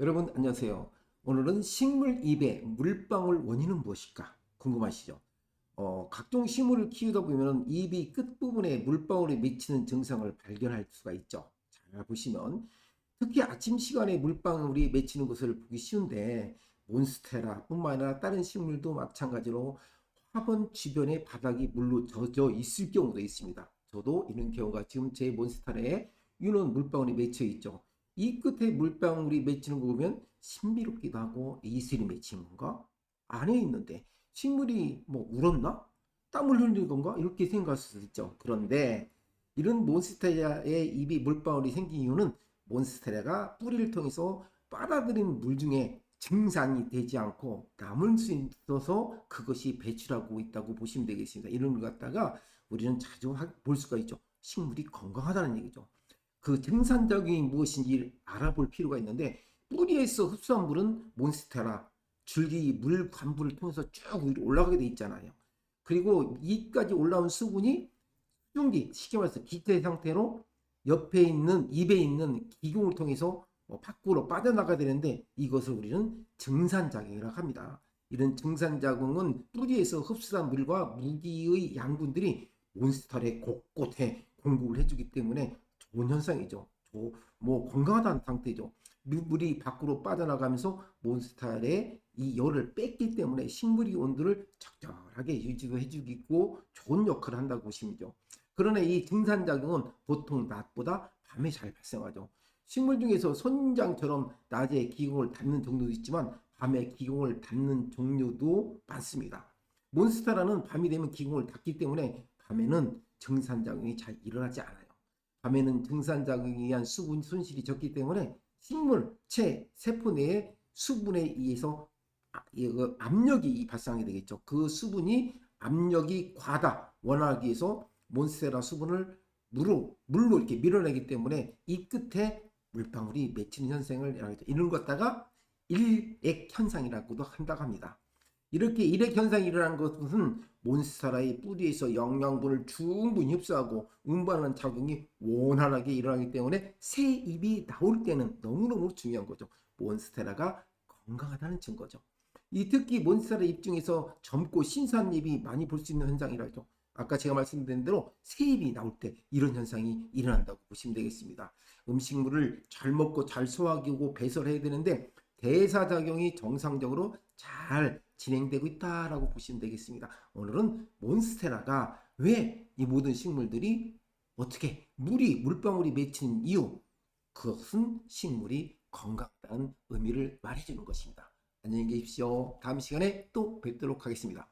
여러분 안녕하세요. 오늘은 식물 잎의 물방울 원인은 무엇일까 궁금하시죠? 어, 각종 식물을 키우다 보면 잎이 끝부분에 물방울이 맺히는 증상을 발견할 수가 있죠. 잘 보시면 특히 아침 시간에 물방울이 맺히는 것을 보기 쉬운데 몬스테라뿐만 아니라 다른 식물도 마찬가지로 화분 주변의 바닥이 물로 젖어 있을 경우도 있습니다. 저도 이런 경우가 지금 제 몬스테라에 윤원 물방울이 맺혀 있죠. 이 끝에 물방울이 맺히는 거 보면 신비롭기도 하고 이슬이 맺히는 건가? 안에 있는데 식물이 뭐 울었나? 땀을 흘리는 건가? 이렇게 생각할 수 있죠. 그런데 이런 몬스테라의 입이 물방울이 생긴 이유는 몬스테라가 뿌리를 통해서 빨아들인 물 중에 증산이 되지 않고 남을 수 있어서 그것이 배출하고 있다고 보시면 되겠습니다. 이런 걸 갖다가 우리는 자주 하- 볼 수가 있죠. 식물이 건강하다는 얘기죠. 그 증산작용이 무엇인지 알아볼 필요가 있는데 뿌리에서 흡수한 물은 몬스테라 줄기 물 관부를 통해서 쭉 위로 올라가게 돼 있잖아요. 그리고 이까지 올라온 수분이 수증기 쉽게 말해서 기체 상태로 옆에 있는 입에 있는 기공을 통해서 어, 밖으로 빠져나가야 되는데 이것을 우리는 증산작용이라고 합니다. 이런 증산작용은 뿌리에서 흡수한 물과 무기의 양분들이 몬스터의 곳곳에 공급을 해주기 때문에 좋은 현상이죠. 조- 뭐 건강하다는 상태죠. 물- 물이 밖으로 빠져나가면서 몬스타의 이 열을 뺐기 때문에 식물의 온도를 적절하게 유지도 해주고 좋은 역할을 한다고 보시면 죠 그러나 이 증산작용은 보통 낮보다 밤에 잘 발생하죠. 식물 중에서 손장처럼 낮에 기공을 닫는 종류도 있지만 밤에 기공을 닫는 종류도 많습니다. 몬스타라는 밤이 되면 기공을 닫기 때문에 밤에는 증산작용이 잘 일어나지 않아요. 밤에는 증산작용에 의한 수분 손실이 적기 때문에 식물 체 세포 내에 수분에 의해서 아- 이거 압력이 발생하게 되겠죠. 그 수분이 압력이 과다 원하기 위해서 몬스테라 수분을 물로 물로 이렇게 밀어내기 때문에 이 끝에 물방울이 맺히는 현상을. 이런 것 갖다가 일액 현상이라고도 한다고 합니다. 이렇게 일액 현상이 일어나는 것은 몬스테라의 뿌리에서 영양분을 충분히 흡수하고 운반하는 작용이 원활하게 일어나기 때문에 새 잎이 나올 때는 너무너무 중요한 거죠. 몬스테라가 건강하다는 증거죠. 이 특히 몬스테라 잎 중에서 젊고 신선한 잎이 많이 볼 수 있는 현상이라죠. 아까 제가 말씀드린 대로 새 잎이 나올 때 이런 현상이 일어난다고 보시면 되겠습니다. 음식물을 잘 먹고 잘 소화하고 배설해야 되는데 대사작용이 정상적으로 잘 진행되고 있다라고 보시면 되겠습니다. 오늘은 몬스테라가 왜 이 모든 식물들이 어떻게 물이 물방울이 맺히는 이유 그것은 식물이 건강하다는 의미를 말해주는 것입니다. 안녕히 계십시오. 다음 시간에 또 뵙도록 하겠습니다.